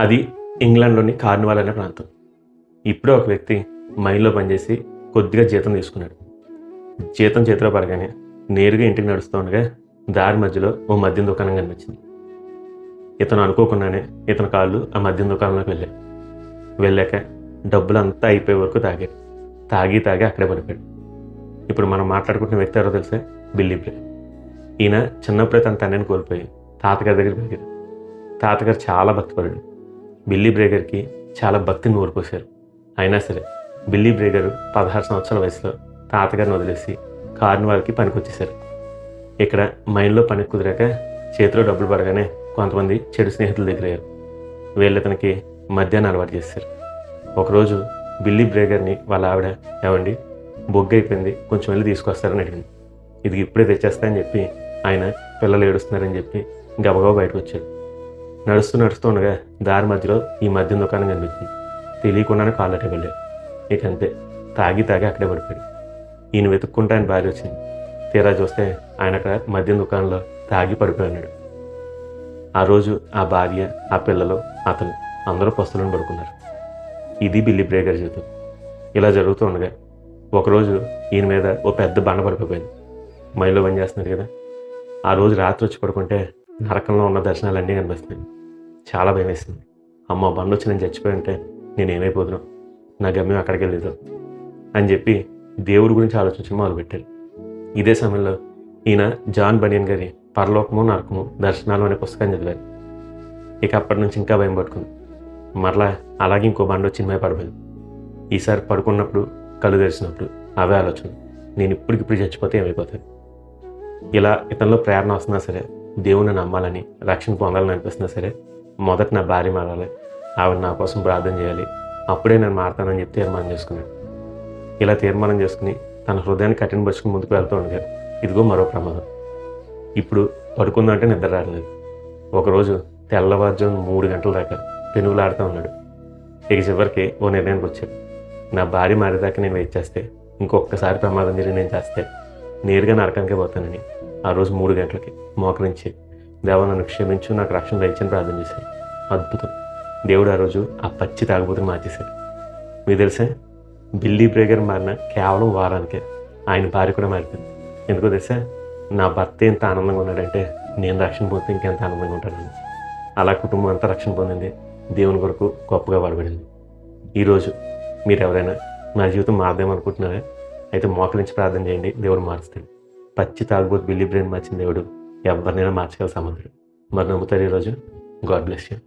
అది ఇంగ్లాండ్లోని కార్నివాల్ అనే ప్రాంతం. ఇప్పుడే ఒక వ్యక్తి మైల్లో పనిచేసి కొద్దిగా జీతం తీసుకున్నాడు. జీతం చేతిలో పడగానే నేరుగా ఇంటికి నడుస్తూ ఉండగా దారి మధ్యలో ఓ మద్యం దుకాణం కనిపించింది. ఇతను అనుకోకుండానే ఇతని కాళ్ళు ఆ మద్యం దుకాణంలోకి వెళ్ళాయి. వెళ్ళాక డబ్బులు అంతా అయిపోయే వరకు తాగాడు. తాగి తాగి అక్కడే పడిపోయాడు. ఇప్పుడు మనం మాట్లాడుకుంటున్న వ్యక్తి ఎవరో తెలిసే బిల్లీ ప్లే ఈయన చిన్నప్పుడే తన తండ్రిని కోల్పోయి తాతగారి దగ్గర పెరిగాడు తాతగారు చాలా భక్తిపరుడు. బిల్లీ బ్రేగర్కి చాలా భక్తిని ఓడిపోశారు అయినా సరే బిల్లీ బ్రేగర్ పదహారు సంవత్సరాల వయసులో తాతగారిని వదిలేసి కార్నివాల్కి పనికొచ్చేశారు. ఇక్కడ మైండ్లో పని కుదిరాక చేతిలో డబ్బులు పడగానే కొంతమంది చెడు స్నేహితుల దగ్గరయ్యారు. వీళ్ళు అతనికి మధ్యాహ్నం అలవాటు చేశారు. ఒకరోజు బిల్లీ బ్రేగర్ని వాళ్ళ ఆవిడ ఏమండి బొగ్గు అయిపోయింది కొంచెం వెళ్ళి తీసుకొస్తారని అడిగింది. ఇది ఇప్పుడే తెచ్చేస్తా అని చెప్పి ఆయన పిల్లలు ఏడుస్తున్నారని చెప్పి గబగబా బయటకు వచ్చాడు నడుస్తూ నడుస్తూ ఉండగా దారి మధ్యలో ఈ మద్యం దుకాణం కనిపించింది. తెలియకుండానే కాళ్ళు వెళ్ళాడు. ఇక అంతే. తాగి తాగి అక్కడే పడిపోయాడు. ఈయన వెతుక్కుంటే ఆయన భార్య వచ్చింది. తీరా చూస్తే ఆయన అక్కడ మద్యం దుకాణంలో తాగి పడిపోయినాడు ఆ రోజు ఆ భార్య ఆ పిల్లలు అతను అందరూ పస్తులను పడుకున్నారు. ఇది బిల్లి బ్రేకర్ జీవితం. ఇలా జరుగుతూ ఉండగా ఒకరోజు ఈయన మీద ఓ పెద్ద బండ పడిపోయింది. మైలో పని చేస్తున్నారు కదా. ఆ రోజు రాత్రి వచ్చి పడుకుంటే నరకంలో ఉన్న దర్శనాలన్నీ కనిపిస్తున్నాయి. చాలా భయం వేసింది అమ్మ బండి వచ్చి నేను చచ్చిపోయి ఉంటే నేను నా గమ్యం అక్కడికి వెళ్ళేదు అని చెప్పి దేవుడి గురించి ఆలోచించడం మొదలుపెట్టారు. ఇదే సమయంలో ఈయన జాన్ బనియన్ గారి పరలోకము నరకము దర్శనాలు అనే పుస్తకాన్ని చదివారు. ఇక అప్పటి నుంచి ఇంకా భయం పట్టుకుంది. మరలా అలాగే ఇంకో బండి వచ్చి మీద పడిపోయింది ఈసారి పడుకున్నప్పుడు కళ్ళు తెరిచినప్పుడు అవే ఆలోచన నేను ఇప్పటికిప్పుడు చచ్చిపోతే ఏమైపోతాను ఇలా ఇతనిలో ప్రేరణ వస్తున్నా సరే దేవుని నమ్మాలని రక్షణ పొందాలని అనిపిస్తున్నా సరే మొదట నా భార్య మారాలి. ఆవిడ నా కోసం ప్రార్థన చేయాలి. అప్పుడే నేను మారతానని చెప్పి తీర్మానం చేసుకున్నాడు ఇలా తీర్మానం చేసుకుని తన హృదయాన్ని కఠినపరుచుకుని ముందుకు వెళ్తూ ఉండగా ఇదిగో మరో ప్రమాదం. ఇప్పుడు పడుకుందంటే నిద్ర రాలేదు ఒకరోజు తెల్లవారుజాము మూడు గంటల దాకా పెనుగులాడుతూ ఉన్నాడు. ఇక చివరికి ఓ నిర్ణయానికి వచ్చాడు. నా భార్య మారేదాకా నేను వెయిట్ చేస్తే ఇంకొకసారి ప్రమాదం జరిగి నేను చేస్తే నేరుగా నరకానికే పోతానని. ఆ రోజు మూడు గంటలకి మోకరించి దేవ నన్ను క్షమించు నాకు రక్షణ దయచని ప్రార్థన చేశాడు అద్భుతం. దేవుడు ఆ రోజు ఆ పచ్చి తాగబోతుని మార్చేశాడు. మీకు తెలుసా? బిల్లీ బ్రేగర్ మారిన కేవలం వారానికే ఆయన భార్య కూడా మారిపోయింది. ఎందుకో తెలుసా? నా భర్త ఎంత ఆనందంగా ఉన్నాడంటే నేను రక్షణ పొందితే ఇంకెంత ఆనందంగా ఉంటానని అలా కుటుంబం అంతా రక్షణ పొందింది. దేవుని కొరకు గొప్పగా వాడబడింది. ఈరోజు మీరు ఎవరైనా నా జీవితం మారదేమనుకుంటున్నారా? అయితే మోకరించి ప్రార్థన చేయండి. దేవుడు మారుస్తాడు. పచ్చి తాగుబోతు బిల్లీ బ్రెయిన్ మార్చిన దేవుడు. ఎవరినైనా మార్చగల సముద్రుడు మరి నమ్ముతారు ఈరోజు గాడ్ బ్లెస్ యూ.